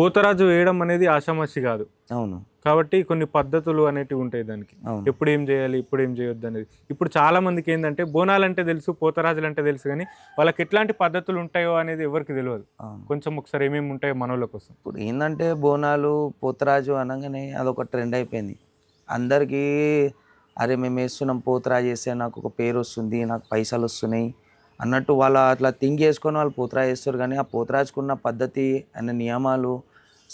పోతరాజు వేయడం అనేది ఆషామాషి కాదు. అవును. కాబట్టి కొన్ని పద్ధతులు అనేటివి ఉంటాయి దానికి. ఎప్పుడు ఏం చేయాలి ఇప్పుడు ఏం చేయొద్దు అనేది. ఇప్పుడు చాలా మందికి ఏంటంటే బోనాలంటే తెలుసు పోతరాజులు అంటే తెలుసు కానీ వాళ్ళకి ఎట్లాంటి పద్ధతులు ఉంటాయో అనేది ఎవరికి తెలియదు. కొంచెం ఒకసారి ఏమేమి ఉంటాయో మనోళ్ళ కోసం. ఇప్పుడు ఏంటంటే బోనాలు పోతరాజు అనగానే అదొక ట్రెండ్ అయిపోయింది. అందరికీ అరే మేము వేస్తున్నాం పోతరాజు వేస్తే నాకు ఒక పేరు వస్తుంది నాకు పైసలు వస్తున్నాయి అన్నట్టు వాళ్ళు అట్లా థింక్ చేసుకొని వాళ్ళు పోతరాజు చేస్తారు కానీ ఆ పోతరాజుకున్న పద్ధతి అనే నియమాలు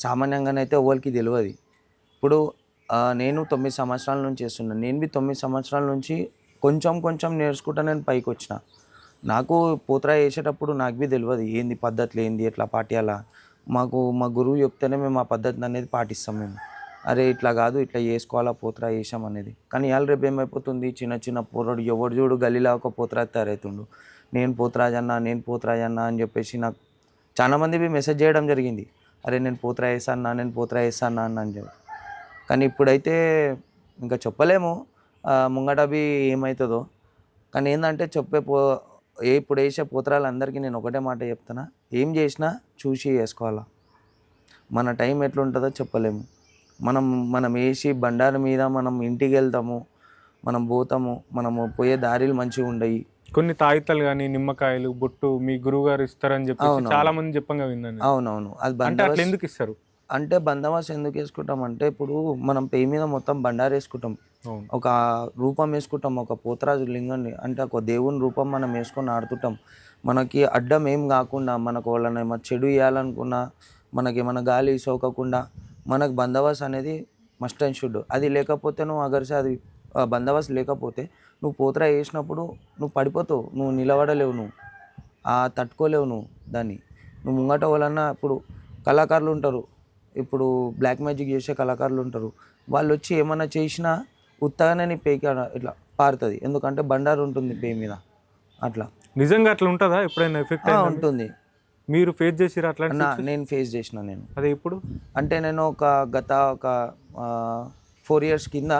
సామాన్యంగానైతే ఎవరికి తెలియదు ఇప్పుడు నేను తొమ్మిది సంవత్సరాల నుంచి చేస్తున్నాను నేను బి తొమ్మిది సంవత్సరాల నుంచి కొంచెం కొంచెం నేర్చుకుంటా నేను పైకి వచ్చిన నాకు పూతరా వేసేటప్పుడు నాకు బి తెలియదు ఏంది పద్ధతులు ఏంది ఎట్లా పాటియాలా? మాకు మా గురువు చెప్తేనే మేము ఆ పద్ధతిని అనేది పాటిస్తాం మేము. అరే ఇట్లా కాదు ఇట్లా చేసుకోవాలా పోతరా వేసాం అనేది. కానీ ఇవాళ రేపు ఏమైపోతుంది? చిన్న చిన్న పోరాడు ఎవడు చూడు గలీలా ఒక పోతరా తయారవుతుండు నేను పోతరాజు నేను పోతరాజు అని చెప్పేసి నాకు చాలామంది మెసేజ్ చేయడం జరిగింది. అరే నేను పోతరా వేసాను నేను పోతరా వేసాను అన్న అని చెప్పి. కానీ ఇప్పుడైతే ఇంకా చెప్పలేము. ఆ, ముంగట ఏమవుతుందో కానీ ఏంటంటే చెప్పే పో ఏ ఇప్పుడు వేసే పోతరాలందరికీ నేను ఒకటే మాట చెప్తున్నా. ఏం చేసినా చూసి వేసుకోవాలా మన టైం ఎట్లుంటుందో చెప్పలేము. మనం మనం వేసి బండారు మీద మనం ఇంటికి వెళ్తాము మనం పోతాము మనము పోయే దారిలు మంచిగా ఉండయి కొన్ని తాయితాలు కానీ నిమ్మకాయలు బొట్టు మీ గురువు గారు ఇస్తారని చెప్పి. చాలా మంది చెప్పంగా విన్నాను అవునవును. అది అంటే అట్లా ఎందుకు ఇస్తారు? అంటే బందోబస్తు ఎందుకు వేసుకుంటాం అంటే ఇప్పుడు మనం పెయి మీద మొత్తం బండారు వేసుకుంటాం. ఒక రూపం వేసుకుంటాం ఒక పోతరాజు లింగాన్ని అంటే ఒక దేవుని రూపం మనం వేసుకొని ఆడుతుంటాం. మనకి అడ్డం ఏం కాకుండా మనకు వాళ్ళని ఏమైనా చెడు ఇవ్వాలనుకున్నా మనకి ఏమైనా గాలి సోకకుండా మనకు బందోబస్తు అనేది మస్ట్ అండ్ షుడ్. అది లేకపోతే నువ్వు అగర్సే అది ఆ బందోబస్తు లేకపోతే నువ్వు పోతరా వేసినప్పుడు నువ్వు పడిపోతావు నువ్వు నిలబడలేవు నువ్వు. ఆ తట్టుకోలేవు నువ్వు దాన్ని. నువ్వు ముంగట వాళ్ళన్నా ఇప్పుడు కళాకారులు ఉంటారు. ఇప్పుడు బ్లాక్ మ్యాజిక్ చేసే కళాకారులు ఉంటారు. వాళ్ళు వచ్చి ఏమన్నా చేసినా ఉత్తగానే నీ పేకి ఇట్లా పారుతుంది. ఎందుకంటే బండారు ఉంటుంది పే మీద. అట్లా. నిజంగా అట్లా ఉంటుందా? ఎప్పుడైనా ఎఫెక్ట్ ఉంటుంది. మీరు ఫేస్ చేసిరా అట్లా నేను ఫేస్ చేసిన నేను. అదే ఇప్పుడు? అంటే నేను ఒక గత ఒక ఫోర్ ఇయర్స్ కింద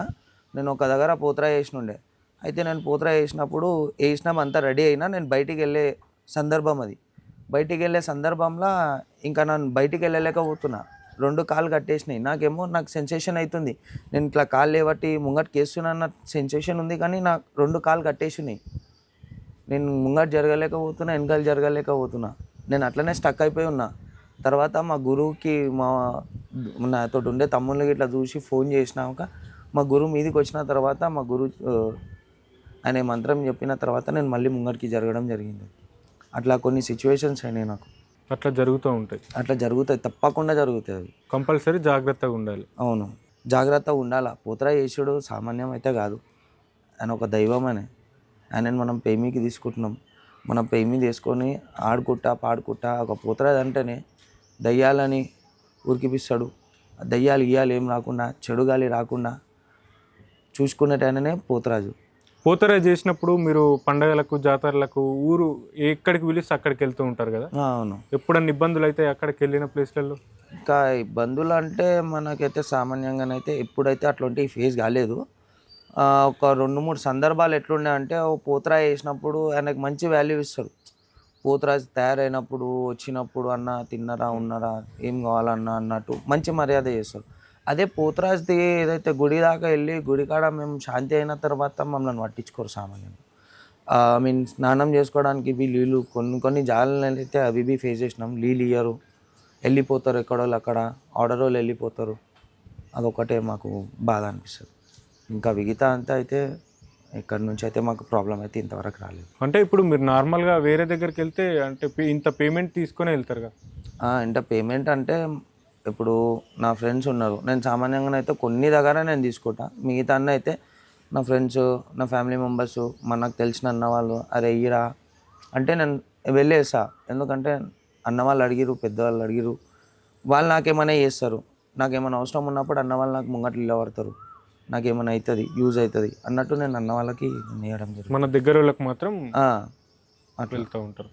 నేను ఒక దగ్గర పోతరా వేసినుండే అయితే నేను పోతరా వేసినప్పుడు వేసినాం అంతా రెడీ అయినా నేను బయటికి వెళ్ళే సందర్భం అది. బయటికి వెళ్ళే సందర్భంలో ఇంకా నన్ను బయటికి వెళ్ళలేకపోతున్నా. రెండు కాళ్ళు కట్టేసినాయి. నాకేమో నాకు సెన్సేషన్ అవుతుంది నేను ఇట్లా కాలు లేవట్టి ముంగట్ వేస్తున్నా అన్న సెన్సేషన్ ఉంది కానీ నాకు రెండు కాలు కట్టేసినాయి. నేను ముంగట జరగలేకపోతున్నా వెనకాల జరగలేకపోతున్నా. నేను అట్లనే స్టక్ అయిపోయి ఉన్నా. తర్వాత మా గురువుకి మా నాతో ఉండే తమ్ముళ్ళకి ఇట్లా చూసి ఫోన్ చేసినాక మా గురువు మీదకి వచ్చిన తర్వాత మా గురువు ఆయన మంత్రం చెప్పిన తర్వాత నేను మళ్ళీ ముంగటికి జరగడం జరిగింది. అట్లా కొన్ని సిచ్యువేషన్స్ అయినాయి నాకు. అట్లా జరుగుతూ ఉంటాయి. అట్లా జరుగుతాయి. తప్పకుండా జరుగుతాయి అవి. కంపల్సరీ జాగ్రత్తగా ఉండాలి. అవును. జాగ్రత్తగా ఉండాలా? పోతరా యేసుడు? సామాన్యం అయితే కాదు. ఆయన ఒక దైవం అనే ఆయనని మనం పేమీకి తీసుకుంటున్నాం. మనం పేమీ తీసుకొని ఆడుకుంటా పాడుకుంటా ఒక పోతరాజు అంటేనే దయ్యాలని ఉరికిపిస్తాడు. దయ్యాలు ఇయ్యాలు ఏం రాకుండా చెడు గాలి రాకుండా చూసుకునేటైననే పోతరాజు. పోతరా చేసినప్పుడు మీరు పండగలకు జాతరలకు ఊరు ఎక్కడికి పిలిస్తే అక్కడికి వెళ్తూ ఉంటారు కదా? అవును. ఎప్పుడన్నా ఇబ్బందులు అయితే అక్కడికి వెళ్ళిన ప్లేస్లలో? ఇంకా ఇబ్బందులు అంటే మనకైతే సామాన్యంగానైతే ఎప్పుడైతే అట్లాంటివి ఫేస్ కాలేదు. ఒక రెండు మూడు సందర్భాలు ఎట్లుండే అంటే ఓ పోతరా వేసినప్పుడు ఆయనకు మంచి వాల్యూ ఇస్తాడు. పోతరాజు తయారైనప్పుడు వచ్చినప్పుడు అన్న తిన్నరా ఉన్నారా ఏం కావాలన్నా అన్నట్టు మంచి మర్యాద చేస్తాడు. అదే పోతరాజుది ఏదైతే గుడి దాకా వెళ్ళి గుడి కాడ మేము శాంతి అయిన తర్వాత మమ్మల్ని పట్టించుకోరు సామాన్యంగా ఐ మీన్ స్నానం చేసుకోవడానికి ఇవి నీళ్ళు కొన్ని కొన్ని జాలను అయితే అవి ఇవి ఫేస్ చేసినాం. నీళ్ళు ఇయ్యరు. వెళ్ళిపోతారు ఎక్కడో వాళ్ళు అక్కడ. ఆర్డర్ వాళ్ళు వెళ్ళిపోతారు. అదొకటే మాకు బాధ అనిపిస్తుంది. ఇంకా మిగతా అంతా అయితే ఇక్కడ నుంచి అయితే మాకు ప్రాబ్లం అయితే ఇంతవరకు రాలేదు. అంటే ఇప్పుడు మీరు నార్మల్గా వేరే దగ్గరికి వెళ్తే అంటే ఇంత పేమెంట్ తీసుకొని వెళ్తారు కదా అంటే పేమెంట్ అంటే ఇప్పుడు నా ఫ్రెండ్స్ ఉన్నారు. నేను సామాన్యంగా అయితే కొన్ని దగ్గర నేను తీసుకుంటా. మిగతా అన్న అయితే నా ఫ్రెండ్స్ నా ఫ్యామిలీ మెంబర్స్ మనకు తెలిసిన అన్న వాళ్ళు అరే ఇయ్యరా అంటే నేను వెళ్ళేసా. ఎందుకంటే అన్న వాళ్ళు అడిగిరు పెద్దవాళ్ళు అడిగిరు వాళ్ళు నాకేమైనా చేస్తారు. నాకేమైనా అవసరం ఉన్నప్పుడు అన్న వాళ్ళు నాకు ముంగట్లు నిలబడతారు. నాకేమైనా అవుతుంది యూజ్ అవుతుంది అన్నట్టు నేను అన్న వాళ్ళకి నేను ఇవ్వడం జరుగుతుంది మన దగ్గర వాళ్ళకి మాత్రం అట్లా. వెళ్తూ ఉంటారు.